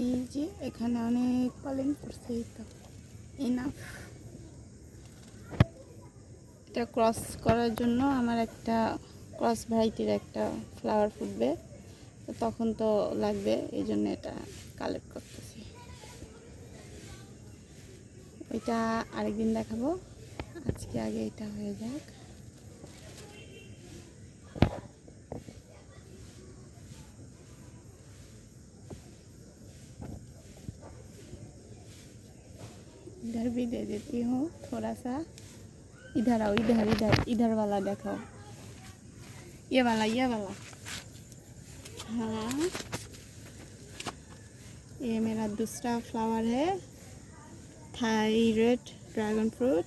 এই যে এখানে অনেক পলেন পড়ছে এই তো। এটা ক্রস করার জন্য আমার একটা ক্রস ভ্যারাইটির একটা ফ্লাওয়ার ফুটবে। তখন তো লাগবে, এই জন্য এটা কালেক্ট করতেছি। ওইটা আরেকদিন দেখাবো। আজকে আগে এটা হয়ে যাক। इधर भी दे देती हूँ थोड़ा सा इधर आओ, इधर इधर इधर वाला देखो ये वाला ये वाला। हाँ। ये मेरा दूसरा फ्लावर है थायराइड ड्रैगन फ्रूट।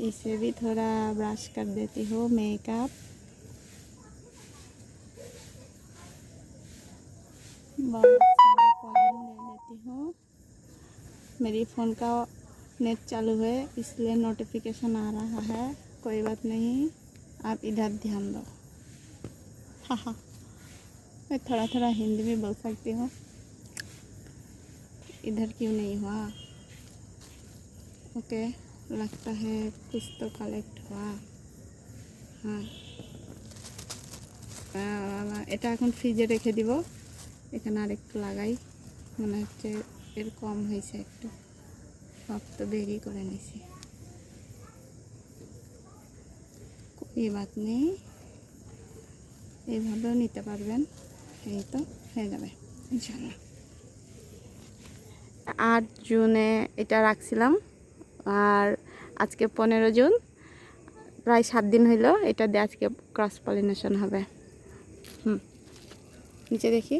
इसे भी थोड़ा ब्रश कर देती हूँ, मेकअप। बहुत सारा pollen ले लेती हूँ। मेरी फ़ोन का नेट चालू है इसलिए नोटिफिकेशन आ रहा है कोई बात नहीं आप इधर ध्यान दो हाँ हाँ मैं थोड़ा थोड़ा हिंदी भी बोल सकती हूँ इधर क्यों नहीं हुआ ओके लगता है कुछ तो कलेक्ट हुआ हाँ আহ, এটা এখন ফ্রিজে রেখে দিব এখানে আরেকটু লাগাই মনে হচ্ছে এর কম হয়েছে একটু। সব তো বেরি করে নিছি। এই বাত নেই। এইভাবেও নিতে পারবেন। এই তো হয়ে যাবে ইনশাল্লাহ আট জুনে এটা রাখছিলাম। আর আজকে পনেরো জুন। প্রায় সাত দিন হইল এটা দিয়ে আজকে ক্রস পলিনেশন হবে। হুম, নিচে দেখি।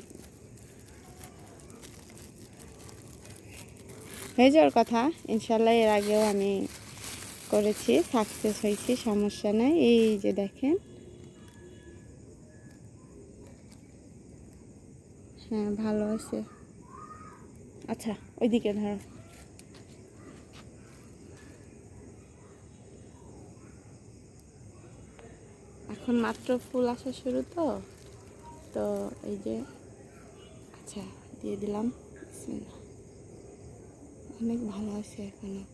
হয়ে যাওয়ার কথা। ইনশাল্লাহ এর আগেও আমি করেছি সাকসেস হয়েছি, সমস্যা নেই। এই যে দেখেন। হ্যাঁ ভালো আছে। আচ্ছা ওইদিকে ধরো। এখন মাত্র ফুল আসা শুরু তো। তো এই যে আচ্ছা দিয়ে দিলাম। অনেক ভালো আছে এখনও।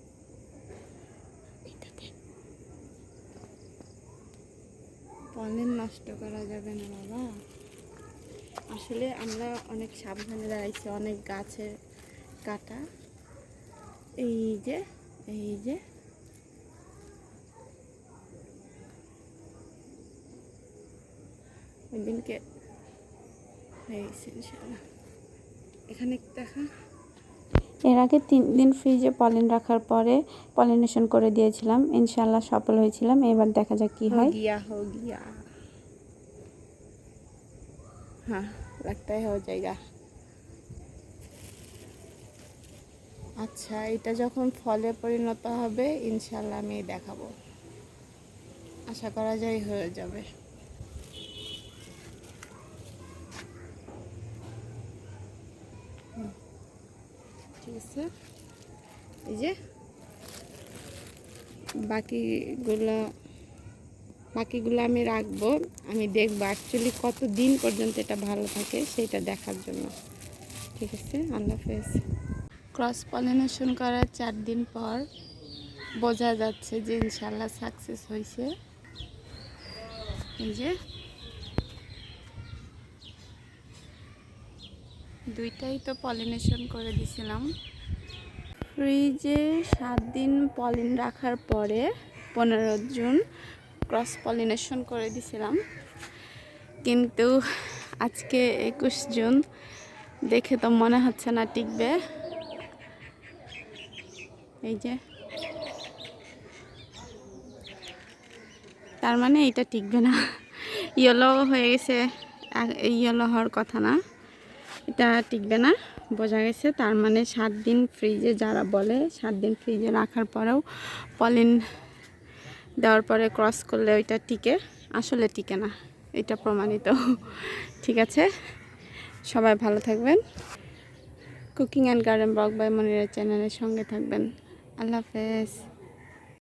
পলেন নষ্ট করা যাবে না, বাবা। আসলে আমরা অনেক সাবধানে দাঁড়াইছি, অনেক গাছের কাটা। এই যে এই যে। ওই দিনকে হয়ে এখানে দেখা। এর আগে তিন দিন ফ্রিজে পলিন রাখার পরে পলিনেশন করে দিয়েছিলাম। ইনশাল্লাহ সফল হয়েছিলাম। এবার দেখা যাক কি হয়। গিয়া হো গিয়া হ্যাঁ লাগতে হয়ে জায়গা। আচ্ছা এটা যখন ফলে পরিণত হবে ইনশাল্লাহ আমি দেখাবো। আশা করা যায় হয়ে যাবে। আছে। এই যে বাকিগুলো বাকিগুলো আমি রাখব। আমি দেখব অ্যাকচুয়ালি কত দিন পর্যন্ত এটা ভালো থাকে সেটা দেখার জন্য। ঠিক আছে? আল্লাহ হাফেজ। ক্রস পলিনেশন করার চার দিন পর বোঝা যাচ্ছে যে ইনশাল্লাহ সাকসেস হয়েছে এই যে দুইটাই তো পলিনেশন করে দিছিলাম। ফ্রিজে সাত দিন পলিন রাখার পরে পনেরো জুন ক্রস পলিনেশন করে দিছিলাম। কিন্তু আজকে একুশ জুন, দেখে তো মনে হচ্ছে না টিকবে। এই যে। তার মানে এটা টিকবে না। ইয়েলো হয়ে গেছে ইয়েলো হওয়ার কথা না। এটা টিকবে না, বোঝা গেছে। তার মানে সাত দিন ফ্রিজে যারা বলে, সাত দিন ফ্রিজে রাখার পরেও পলিন দেওয়ার পরে ক্রস করলে ওইটা টিকে। আসলে টিকে না, এটা প্রমাণিত। ঠিক আছে? সবাই ভালো থাকবেন। Cooking and garden blog by Monira চ্যানেলের সঙ্গে থাকবেন। আল্লাহ হাফেজ।